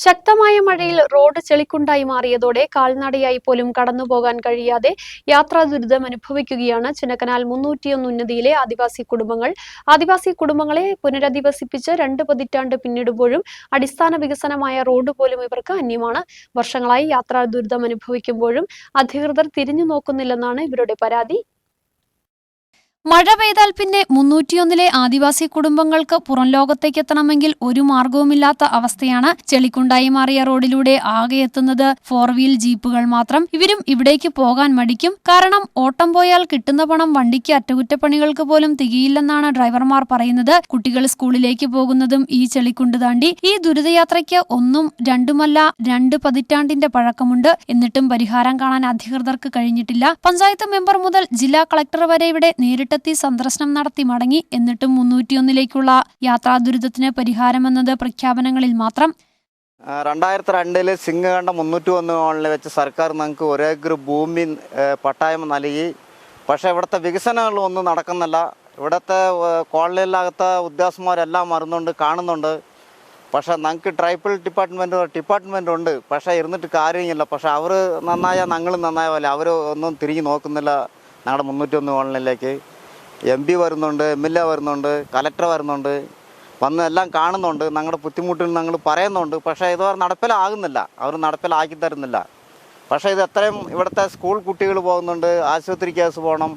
ശക്തമായ മഴയിൽ റോഡ് ചെളിക്കുണ്ടായി മാറിയതോടെ കാൽനടയായി പോലും കടന്നുപോകാൻ കഴിയാതെ യാത്രാ ദുരിതം അനുഭവിക്കുകയാണ് ചിന്നക്കനാൽ മുന്നൂറ്റിയൊന്ന് ഉന്നതിയിലെ ആദിവാസി കുടുംബങ്ങൾ. ആദിവാസി കുടുംബങ്ങളെ പുനരധിവസിപ്പിച്ച് രണ്ട് പതിറ്റാണ്ട് പിന്നിടുമ്പോഴും അടിസ്ഥാന വികസനമായ റോഡ് പോലും ഇവർക്ക് അന്യമാണ്. വർഷങ്ങളായി യാത്രാ ദുരിതം അനുഭവിക്കുമ്പോഴും അധികൃതർ തിരിഞ്ഞു നോക്കുന്നില്ലെന്നാണ് ഇവരുടെ പരാതി. മഴ പെയ്താൽ പിന്നെ മുന്നൂറ്റിയൊന്നിലെ ആദിവാസി കുടുംബങ്ങൾക്ക് പുറം ലോകത്തേക്ക് എത്തണമെങ്കിൽ ഒരു മാർഗവുമില്ലാത്ത അവസ്ഥയാണ് ചെളിക്കുണ്ടായി മാറിയ റോഡിലൂടെ ആകെ എത്തുന്നത് ഫോർ വീൽ ജീപ്പുകൾ മാത്രം. ഇവരും ഇവിടേക്ക് പോകാൻ മടിക്കും. കാരണം ഓട്ടം പോയാൽ കിട്ടുന്ന പണം വണ്ടിക്ക് അറ്റകുറ്റപ്പണികൾക്ക് പോലും തികയില്ലെന്നാണ് ഡ്രൈവർമാർ പറയുന്നത്. കുട്ടികൾ സ്കൂളിലേക്ക് പോകുന്നതും ഈ ചെളിക്കുണ്ട് താണ്ടി. ഈ ദുരിതയാത്രയ്ക്ക് ഒന്നും രണ്ടുമല്ല രണ്ട് പതിറ്റാണ്ടിന്റെ പഴക്കമുണ്ട്. എന്നിട്ടും പരിഹാരം കാണാൻ അധികൃതർക്ക് കഴിഞ്ഞിട്ടില്ല. പഞ്ചായത്ത് മെമ്പർ മുതൽ ജില്ലാ കളക്ടർ വരെ ഇവിടെ നേരിട്ടെത്തി സന്ദർശനം നടത്തി മടങ്ങി. എന്നിട്ടും മുന്നൂറ്റിയൊന്നിലേക്കുള്ള യാത്രാ ദുരിതത്തിന് പരിഹാരമെന്നത് പ്രഖ്യാപനങ്ങളിൽ മാത്രം. രണ്ടായിരത്തി രണ്ടിൽ സിംഗകണ്ഠം മുന്നൂറ്റി ഒന്ന് മോളിൽ വെച്ച് സർക്കാർ നമുക്ക് ഒരേക്കർ ഭൂമി പട്ടായം നൽകി. പക്ഷേ ഇവിടുത്തെ വികസനങ്ങളൊന്നും നടക്കുന്നില്ല. ഇവിടുത്തെ കോളനിയിലകത്തെ ഉദ്യോഗസ്ഥന്മാരെല്ലാം മറന്നുണ്ട് കാണുന്നുണ്ട്. പക്ഷേ നമുക്ക് ട്രൈബൽ ഡിപ്പാർട്ട്മെന്റ് ഡിപ്പാർട്ട്മെന്റ് ഉണ്ട്. പക്ഷേ ഇരുന്നിട്ട് കാര്യമില്ല. പക്ഷേ അവർ നന്നായാൽ ഞങ്ങൾ പോലെ. അവർ ഒന്നും തിരിഞ്ഞ് നോക്കുന്നില്ല. ഞങ്ങളുടെ മുന്നൂറ്റി ഒന്ന് കോളനിയിലേക്ക് എം പി വരുന്നുണ്ട് എം എൽ എ വരുന്നുണ്ട് കലക്ടർ വരുന്നുണ്ട്. വന്ന് എല്ലാം കാണുന്നുണ്ട് ഞങ്ങളുടെ ബുദ്ധിമുട്ടിൽ ഞങ്ങൾ പറയുന്നുണ്ട് പക്ഷേ ഇതുവരെ നടപ്പിലാകുന്നില്ല. അവർ നടപ്പിലാക്കി തരുന്നില്ല. പക്ഷേ ഇത് എത്രയും ഇവിടുത്തെ സ്കൂൾ കുട്ടികൾ പോകുന്നുണ്ട് ആശുപത്രി കേസ് പോകണം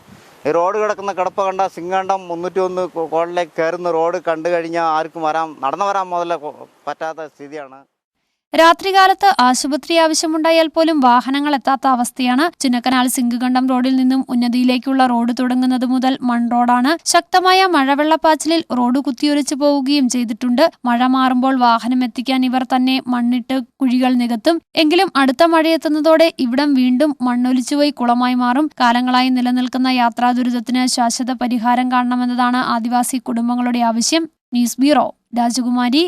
റോഡ് കിടക്കുന്ന കിടപ്പ് കണ്ട സിംഗണ്ടം മുന്നൂറ്റി ഒന്ന് കോളിലേക്ക് കയറുന്ന റോഡ് കണ്ടു കഴിഞ്ഞാൽ ആർക്കും വരാൻ നടന്നു വരാൻ മുതലേ പറ്റാത്ത സ്ഥിതിയാണ്. രാത്രികാലത്ത് ആശുപത്രി ആവശ്യമുണ്ടായാൽ പോലും വാഹനങ്ങൾ എത്താത്ത അവസ്ഥയാണ്. ചിന്നക്കനാൽ സിംഗുകണ്ടം റോഡിൽ നിന്നും ഉന്നതിയിലേക്കുള്ള റോഡ് തുടങ്ങുന്നത് മുതൽ മൺ റോഡാണ്. ശക്തമായ മഴവെള്ളപ്പാച്ചിലിൽ റോഡ് കുത്തിയൊലിച്ചു പോവുകയും ചെയ്തിട്ടുണ്ട്. മഴ മാറുമ്പോൾ വാഹനം എത്തിക്കാൻ ഇവർ തന്നെ മണ്ണിട്ട് കുഴികൾ നികത്തും. എങ്കിലും അടുത്ത മഴയെത്തുന്നതോടെ ഇവിടം വീണ്ടും മണ്ണൊലിച്ചുപോയി കുളമായി മാറും. കാലങ്ങളായി നിലനിൽക്കുന്ന യാത്രാ ദുരിതത്തിന് ശാശ്വത പരിഹാരം കാണണമെന്നതാണ് ആദിവാസി കുടുംബങ്ങളുടെ ആവശ്യം. ന്യൂസ് ബ്യൂറോ രാജകുമാരി